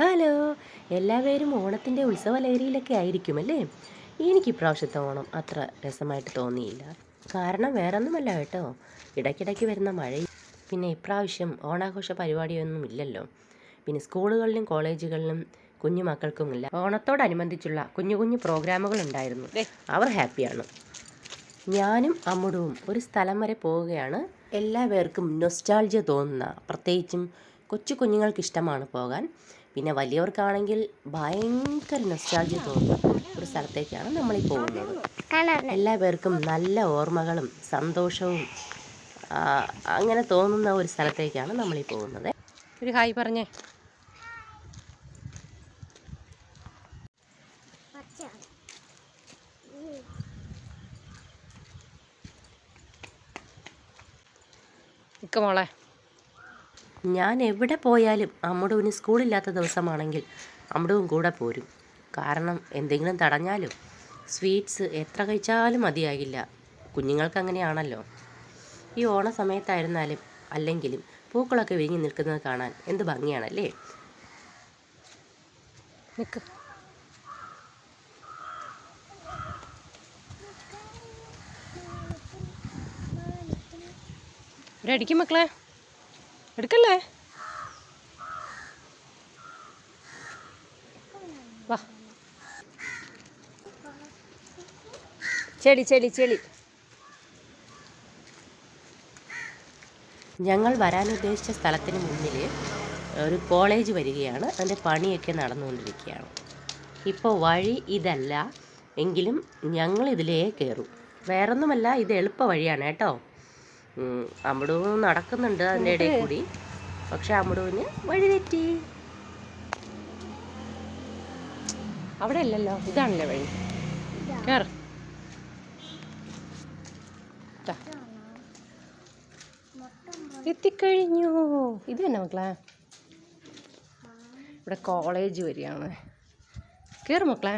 Hello. എല്ലാവരും ഓണത്തിന്റെ ഉത്സവ ലഹരിയിലൊക്കെ ആയിരിക്കും അല്ലേ എനിക്ക് ഇപ്രാവശ്യത്തെ ഓണം അത്ര രസമായിട്ട് തോന്നിയില്ല. കാരണം വേറൊന്നുമല്ല കേട്ടോ. ഇടയ്ക്കിടയ്ക്ക് വരുന്ന മഴ പിന്നെ ഇപ്രാവശ്യം ഓണാഘോഷ പരിപാടിയൊന്നും ഇല്ലല്ലോ. പിന്നെ സ്കൂളുകളിലും കോളേജുകളിലും കുഞ്ഞു മക്കൾക്കുമില്ല. ഓണത്തോടനുബന്ധിച്ചുള്ള കുഞ്ഞു കുഞ്ഞു പ്രോഗ്രാമുകൾ ഉണ്ടായിരുന്നു അവർ ഹാപ്പിയാണ്. ഞാനും അമ്മുടും ഒരു സ്ഥലം വരെ പോവുകയാണ്. എല്ലാവർക്കും നൊസ്റ്റാൾജിയ തോന്നുന്ന പ്രത്യേകിച്ചും കൊച്ചു കുഞ്ഞുങ്ങൾക്ക് ഇഷ്ടമാണ് പോകാൻ. പിന്നെ വലിയവർക്കാണെങ്കിൽ ഭയങ്കര നൊസ്റ്റാൾജിയ തോന്നുന്ന ഒരു സ്ഥലത്തേക്കാണ് നമ്മളീ പോകുന്നത്. എല്ലാവർക്കും നല്ല ഓർമ്മകളും സന്തോഷവും അങ്ങനെ തോന്നുന്ന ഒരു സ്ഥലത്തേക്കാണ് നമ്മളീ പോകുന്നത്. ഒരു ഹായ് പറഞ്ഞേ. മോളെ. ഞാൻ എവിടെ പോയാലും അമ്മുടുവിന് സ്കൂളില്ലാത്ത ദിവസമാണെങ്കിൽ അമ്മുടുവും കൂടെ പോരും. കാരണം എന്തെങ്കിലും തടഞ്ഞാലും സ്വീറ്റ്സ് എത്ര കഴിച്ചാലും മതിയാകില്ല. കുഞ്ഞുങ്ങൾക്ക് അങ്ങനെയാണല്ലോ ഈ ഓണ സമയത്തായിരുന്നാലും അല്ലെങ്കിലും പൂക്കളൊക്കെ വിരിഞ്ഞ് നിൽക്കുന്നത് കാണാൻ എന്ത് ഭംഗിയാണല്ലേ? ഇവിടെ അടിക്കും മക്കളെ. എടുക്കല്ലേ? വാ. ചെളി ചെളി ചെളി. ഞങ്ങൾ വരാൻ ഉദ്ദേശിച്ച സ്ഥലത്തിന് മുന്നിൽ ഒരു കോളേജ് വരികയാണ്. അതിന്റെ പണിയൊക്കെ നടന്നുകൊണ്ടിരിക്കുകയാണ്. ഇപ്പോൾ വഴി ഇതല്ല. എങ്കിലും ഞങ്ങൾ ഇതിലേ കയറും. വേറൊന്നുമല്ല ഇത് എളുപ്പ വഴിയാണ് കേട്ടോ. ഉം, നടക്കുന്നുണ്ട് അതിന്റെ ഇടയിൽ കൂടി പക്ഷെ അമ്മുടുവിന് വഴിതെറ്റി. അവിടെ അല്ലല്ലോ ഇതാണല്ലേ വഴി? കേറ്. ദാ. എത്തിക്കഴിഞ്ഞു. ഇത് തന്നെ മക്കളെ. ഇവിടെ കോളേജ് വരികയാണ് കയറും മക്കളെ.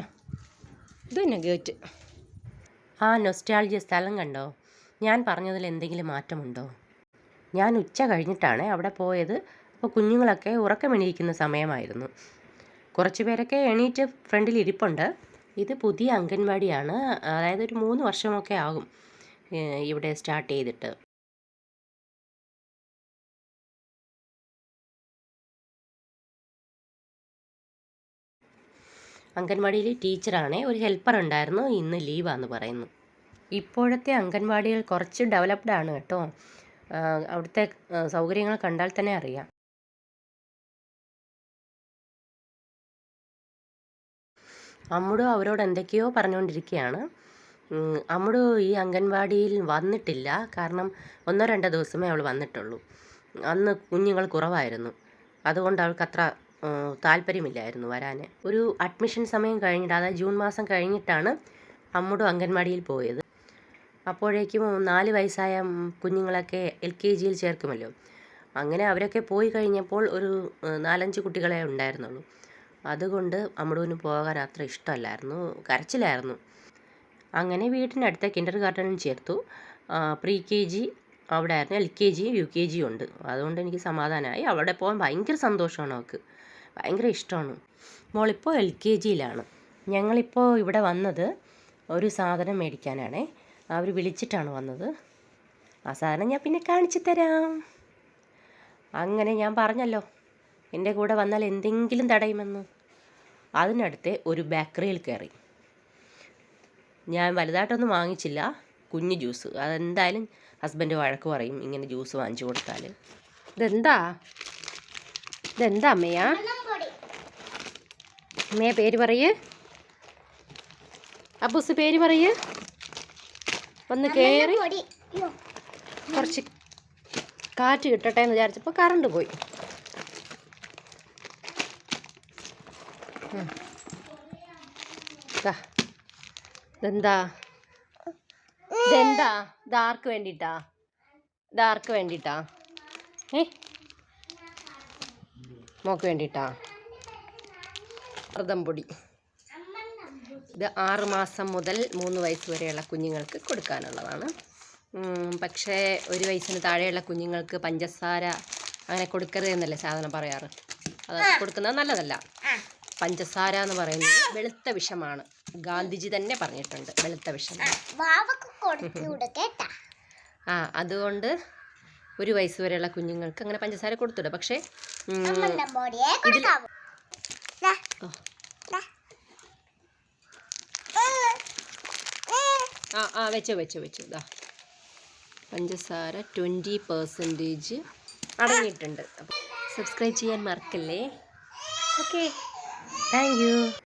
ഇത് തന്നെ ഗേറ്റ്. ആ നൊസ്റ്റാൾജിയ സ്ഥലം കണ്ടോ? ഞാൻ പറഞ്ഞതിൽ എന്തെങ്കിലും മാറ്റമുണ്ടോ? ഞാൻ ഉച്ച കഴിഞ്ഞിട്ടാണ് അവിടെ പോയത്. അപ്പോൾ കുഞ്ഞുങ്ങളൊക്കെ ഉറക്കമെണീക്കുന്ന സമയമായിരുന്നു. കുറച്ച് പേരൊക്കെ എണീറ്റ് ഫ്രണ്ടിൽ ഇരിപ്പുണ്ട്. ഇത് പുതിയ അംഗൻവാടിയാണ്. അതായത് ഒരു മൂന്ന് വർഷമൊക്കെ ആകും ഇവിടെ സ്റ്റാർട്ട് ചെയ്തിട്ട്. അംഗൻവാടിയിൽ ടീച്ചറാണേ. ഒരു ഹെൽപ്പർ ഉണ്ടായിരുന്നു. ഇന്ന് ലീവാന്ന് പറയുന്നു. ഇപ്പോഴത്തെ അംഗൻവാടികൾ കുറച്ച് ഡെവലപ്ഡ് ആണ് കേട്ടോ. അവിടുത്തെ സൗകര്യങ്ങൾ കണ്ടാൽ തന്നെ അറിയാം. അമ്മുടു അവരോട് എന്തൊക്കെയോ പറഞ്ഞുകൊണ്ടിരിക്കുകയാണ്. അമ്മുടു ഈ അംഗൻവാടിയിൽ വന്നിട്ടില്ല. കാരണം ഒന്നോ രണ്ടോ ദിവസമേ അവൾ വന്നിട്ടുള്ളൂ. അന്ന് കുഞ്ഞുങ്ങൾ കുറവായിരുന്നു. അതുകൊണ്ട് അവൾക്ക് അത്ര താല്പര്യമില്ലായിരുന്നു വരാൻ ഒരു അഡ്മിഷൻ സമയം കഴിഞ്ഞിട്ട് അതായത് ജൂൺ മാസം കഴിഞ്ഞിട്ടാണ് അമ്മുടു അംഗൻവാടിയിൽ പോയത്. അപ്പോഴേക്കും നാല് വയസ്സായ കുഞ്ഞുങ്ങളൊക്കെ എൽ കെ ജിയിൽ ചേർക്കുമല്ലോ. അങ്ങനെ അവരൊക്കെ പോയി കഴിഞ്ഞപ്പോൾ ഒരു നാലഞ്ച് കുട്ടികളെ ഉണ്ടായിരുന്നുള്ളൂ. അതുകൊണ്ട് അമ്മുടുവിന് പോകാൻ അത്ര ഇഷ്ടമല്ലായിരുന്നു. കരച്ചിലായിരുന്നു. അങ്ങനെ വീട്ടിനടുത്ത കിൻഡർ ഗാർഡനും ചേർത്തു. പ്രീ കെ ജി അവിടെ ആയിരുന്നു എൽ കെ ജിയും യു കെ ജിയും ഉണ്ട്. അതുകൊണ്ട് എനിക്ക് സമാധാനമായി. അവിടെ പോകാൻ ഭയങ്കര സന്തോഷമാണ് അവൾക്ക്. ഭയങ്കര ഇഷ്ടമാണ്. മോളിപ്പോൾ എൽ കെ ജിയിലാണ്. ഞങ്ങളിപ്പോൾ ഇവിടെ വന്നത് ഒരു സാധനം മേടിക്കാനാണേ. അവർ വിളിച്ചിട്ടാണ് വന്നത്. ആ സാധനം ഞാൻ പിന്നെ കാണിച്ചു തരാം. അങ്ങനെ ഞാൻ പറഞ്ഞല്ലോ എന്റെ കൂടെ വന്നാൽ എന്തെങ്കിലും തടയുമെന്ന്. അതിനടുത്ത് ഒരു ബേക്കറിയിൽ കയറി. ഞാൻ വലുതായിട്ടൊന്നും വാങ്ങിച്ചില്ല കുഞ്ഞു ജ്യൂസ്. അതെന്തായാലും ഹസ്ബൻഡ് വഴക്ക് പറയും ഇങ്ങനെ ജ്യൂസ് വാങ്ങിച്ചു കൊടുത്താൽ ഇതെന്താ? ഇതെന്താ അമ്മയാ? അമ്മയെ പേര് പറയേ. അബൂസ് പേര് പറയ്. ഒന്ന് കയറി കുറച്ച് കാറ്റ് കിട്ടട്ടെ എന്ന് വിചാരിച്ചപ്പോൾ കറണ്ട് പോയി. ഇതെന്താ? ഇതെന്താ? ഇതാർക്ക് വേണ്ടിയിട്ടാ ഇതാർക്ക് വേണ്ടിയിട്ടാ ഏ? മോക്ക് വേണ്ടിയിട്ടാ വ്രതം പൊടി. ഇത് ആറ് മാസം മുതൽ മൂന്ന് വയസ്സ് വരെയുള്ള കുഞ്ഞുങ്ങൾക്ക് കൊടുക്കാനുള്ളതാണ്. പക്ഷേ ഒരു വയസ്സിന് താഴെയുള്ള കുഞ്ഞുങ്ങൾക്ക് പഞ്ചസാര അങ്ങനെ കൊടുക്കരുത് എന്നല്ലേ സാധനം പറയാറ്? അത് കൊടുക്കുന്നത് നല്ലതല്ല. പഞ്ചസാര എന്ന് പറയുന്നത് വെളുത്ത വിഷമാണ്. ഗാന്ധിജി തന്നെ പറഞ്ഞിട്ടുണ്ട് വെളുത്ത വിഷം. ആ അതുകൊണ്ട് ഒരു വയസ്സ് വരെയുള്ള കുഞ്ഞുങ്ങൾക്ക് അങ്ങനെ പഞ്ചസാര കൊടുത്തിടുക പക്ഷേ ഉം, ആ ആ വെച്ചോ വെച്ചോ വെച്ചോ. ഇതാ പഞ്ചസാര ട്വന്റി പെർസെന്റേജ് അടങ്ങിയിട്ടുണ്ട്. അപ്പോൾ സബ്സ്ക്രൈബ് ചെയ്യാൻ മറക്കല്ലേ? Okay thank you